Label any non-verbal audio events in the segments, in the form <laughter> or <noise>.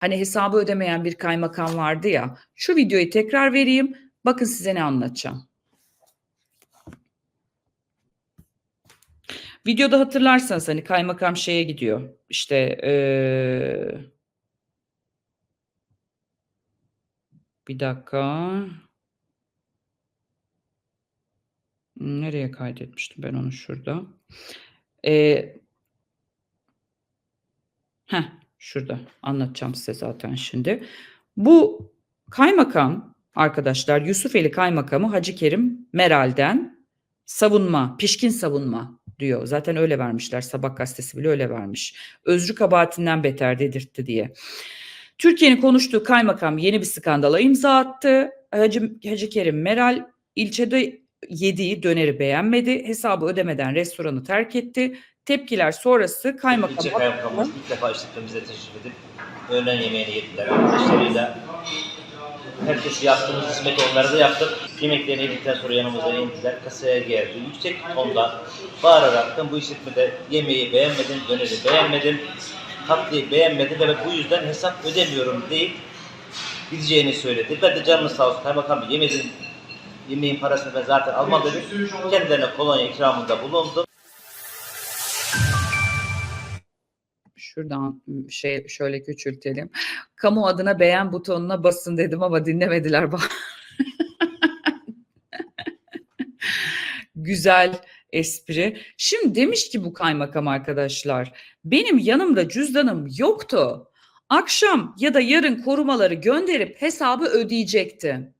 Hani hesabı ödemeyen bir kaymakam vardı ya. Şu videoyu tekrar vereyim. Bakın size ne anlatacağım. Videoda hatırlarsanız hani kaymakam şeye gidiyor. İşte eee, bir dakika. Nereye kaydetmiştim ben onu şurada? Eee heh, şurada anlatacağım size zaten şimdi. Bu kaymakam arkadaşlar Yusufeli Kaymakamı Hacı Kerim Meral'den savunma, pişkin savunma diyor. Zaten öyle vermişler. Sabah gazetesi bile öyle vermiş. Özrü kabahatinden beter dedirtti diye. Türkiye'nin konuştuğu kaymakam yeni bir skandala imza attı. Hacı, Hacı Kerim Meral ilçede yediği döneri beğenmedi. Hesabı ödemeden restoranı terk etti. Tepkiler sonrası kaymakam İlçe kaymakamımız ilk defa işletmemize teşrif edip öğlen yemeğini yediler arkadaşlarıyla. Herkes yaptığımız hizmeti onlara da yaptık. Yemeklerini yedikten sonra yanımıza indiler. Kasaya geldi. Yüksek tonda bağırarak bu işletmede yemeği beğenmedim, döneri beğenmedim, tatlıyı beğenmedim ve bu yüzden hesap ödemiyorum deyip gideceğini söyledi. Ben de canınız sağ olsun kaymakam yemedim, yemeğin parasını ben zaten almam. Kendilerine kolonya ikramında bulundum. Şuradan şey şöyle küçültelim. Kamu adına beğen butonuna basın dedim ama dinlemediler. Güzel espri. Şimdi demiş ki bu kaymakam arkadaşlar, benim yanımda cüzdanım yoktu. Akşam ya da yarın korumaları gönderip hesabı ödeyecekti.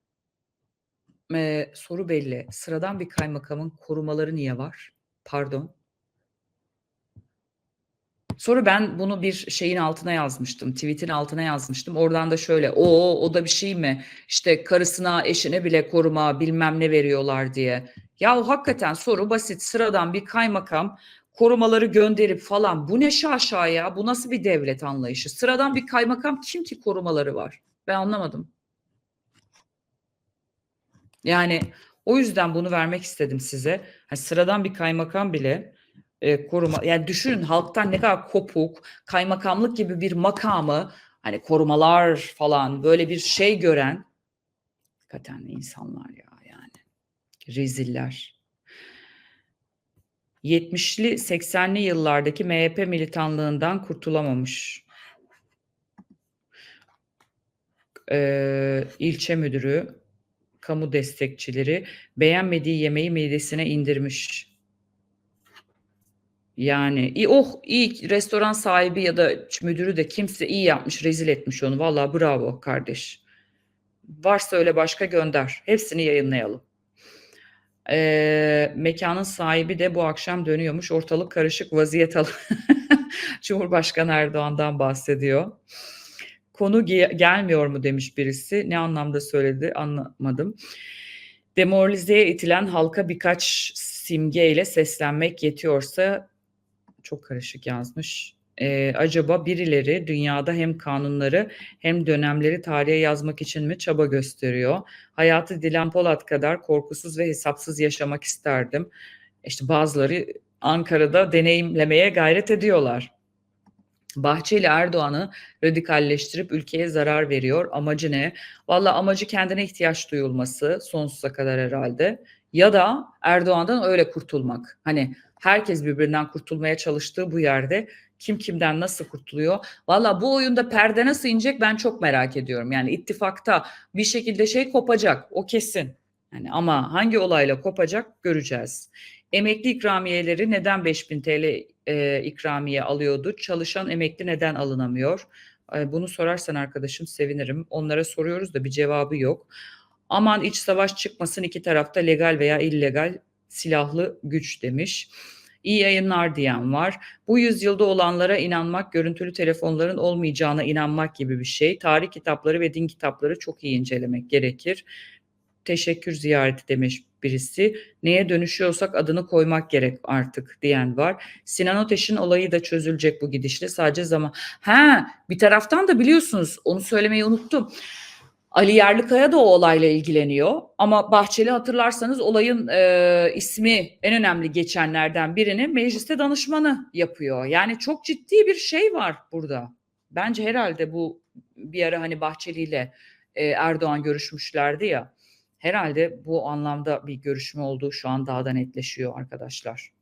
Ee, soru belli. Sıradan bir kaymakamın korumaları niye var? Pardon. Sonra ben bunu bir şeyin altına yazmıştım. Tweet'in altına yazmıştım. Oradan da şöyle o o da bir şey mi? İşte karısına eşine bile koruma bilmem ne veriyorlar diye. Ya hakikaten soru basit. Sıradan bir kaymakam korumaları gönderip falan. Bu ne şaşa ya? Bu nasıl bir devlet anlayışı? Sıradan bir kaymakam kim ki korumaları var? Ben anlamadım. Yani o yüzden bunu vermek istedim size. Hani sıradan bir kaymakam bile e, koruma yani düşünün halktan ne kadar kopuk kaymakamlık gibi bir makamı hani korumalar falan böyle bir şey gören hakikaten insanlar ya yani reziller. 70'li 80'li yıllardaki MHP militanlığından kurtulamamış. Ee, ilçe müdürü, kamu destekçileri beğenmediği yemeği midesine indirmiş. Yani oh iyi restoran sahibi ya da müdürü de kimse iyi yapmış, rezil etmiş onu. Vallahi bravo kardeş. Varsa öyle başka gönder. Hepsini yayınlayalım. Ee, mekanın sahibi de bu akşam dönüyormuş. Ortalık karışık vaziyet al. <laughs> Cumhurbaşkanı Erdoğan'dan bahsediyor. Konu ge- gelmiyor mu demiş birisi. Ne anlamda söyledi anlamadım. Demoralizeye itilen halka birkaç simgeyle seslenmek yetiyorsa çok karışık yazmış. Ee, acaba birileri dünyada hem kanunları hem dönemleri tarihe yazmak için mi çaba gösteriyor? Hayatı Dilan Polat kadar korkusuz ve hesapsız yaşamak isterdim. İşte bazıları Ankara'da deneyimlemeye gayret ediyorlar. Bahçeli Erdoğan'ı radikalleştirip ülkeye zarar veriyor. Amacı ne? Valla amacı kendine ihtiyaç duyulması sonsuza kadar herhalde. Ya da Erdoğan'dan öyle kurtulmak. Hani herkes birbirinden kurtulmaya çalıştığı bu yerde kim kimden nasıl kurtuluyor? Valla bu oyunda perde nasıl inecek ben çok merak ediyorum. Yani ittifakta bir şekilde şey kopacak o kesin. Yani ama hangi olayla kopacak göreceğiz. Emekli ikramiyeleri neden 5000 TL e, ikramiye alıyordu? Çalışan emekli neden alınamıyor? E, bunu sorarsan arkadaşım sevinirim. Onlara soruyoruz da bir cevabı yok. Aman iç savaş çıkmasın iki tarafta legal veya illegal silahlı güç demiş. İyi yayınlar diyen var. Bu yüzyılda olanlara inanmak, görüntülü telefonların olmayacağına inanmak gibi bir şey. Tarih kitapları ve din kitapları çok iyi incelemek gerekir. Teşekkür ziyareti demiş birisi. Neye dönüşüyorsak adını koymak gerek artık diyen var. Sinan Ateş'in olayı da çözülecek bu gidişle sadece zaman. Ha bir taraftan da biliyorsunuz onu söylemeyi unuttum. Ali Yerlikaya da o olayla ilgileniyor. Ama Bahçeli hatırlarsanız olayın e, ismi en önemli geçenlerden birini mecliste danışmanı yapıyor. Yani çok ciddi bir şey var burada. Bence herhalde bu bir ara hani Bahçeli ile e, Erdoğan görüşmüşlerdi ya. Herhalde bu anlamda bir görüşme olduğu şu an daha da netleşiyor arkadaşlar.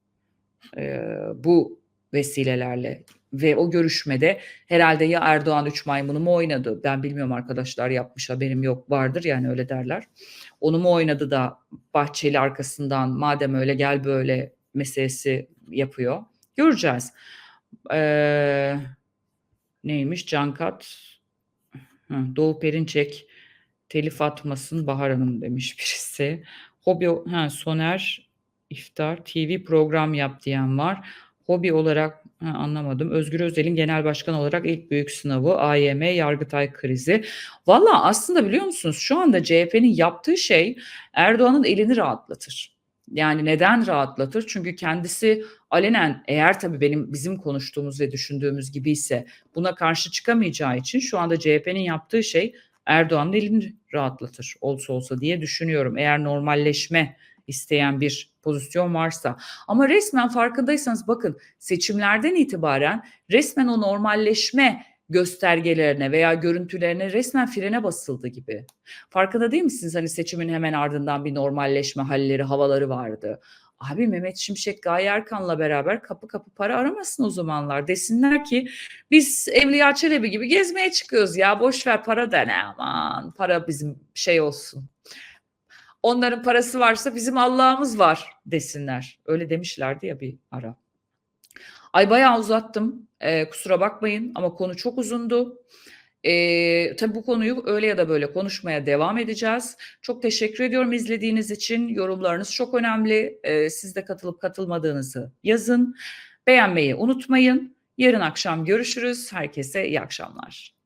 E, bu vesilelerle ve o görüşmede herhalde ya Erdoğan üç maymunu mu oynadı? Ben bilmiyorum arkadaşlar yapmış haberim yok vardır yani öyle derler. Onu mu oynadı da Bahçeli arkasından madem öyle gel böyle meselesi yapıyor. Göreceğiz. Ee, neymiş Cankat Doğu Perinçek telif atmasın Bahar Hanım demiş birisi. Hobi ha, Soner İftar TV program yap diyen var. Hobi olarak ha, anlamadım. Özgür Özel'in genel başkan olarak ilk büyük sınavı AYM Yargıtay krizi. Valla aslında biliyor musunuz şu anda CHP'nin yaptığı şey Erdoğan'ın elini rahatlatır. Yani neden rahatlatır? Çünkü kendisi alenen eğer tabii benim bizim konuştuğumuz ve düşündüğümüz gibi ise buna karşı çıkamayacağı için şu anda CHP'nin yaptığı şey Erdoğan'ın elini rahatlatır olsa olsa diye düşünüyorum. Eğer normalleşme isteyen bir pozisyon varsa. Ama resmen farkındaysanız bakın seçimlerden itibaren resmen o normalleşme göstergelerine veya görüntülerine resmen frene basıldı gibi. Farkında değil misiniz? Hani seçimin hemen ardından bir normalleşme halleri, havaları vardı. Abi Mehmet Şimşek Gaye Erkan'la beraber kapı kapı para aramasın o zamanlar. Desinler ki biz Evliya Çelebi gibi gezmeye çıkıyoruz ya boş ver para da ne aman para bizim şey olsun. Onların parası varsa bizim Allah'ımız var desinler. Öyle demişlerdi ya bir ara. Ay bayağı uzattım. Ee, kusura bakmayın ama konu çok uzundu. Ee, tabii bu konuyu öyle ya da böyle konuşmaya devam edeceğiz. Çok teşekkür ediyorum izlediğiniz için. Yorumlarınız çok önemli. Ee, siz de katılıp katılmadığınızı yazın. Beğenmeyi unutmayın. Yarın akşam görüşürüz. Herkese iyi akşamlar.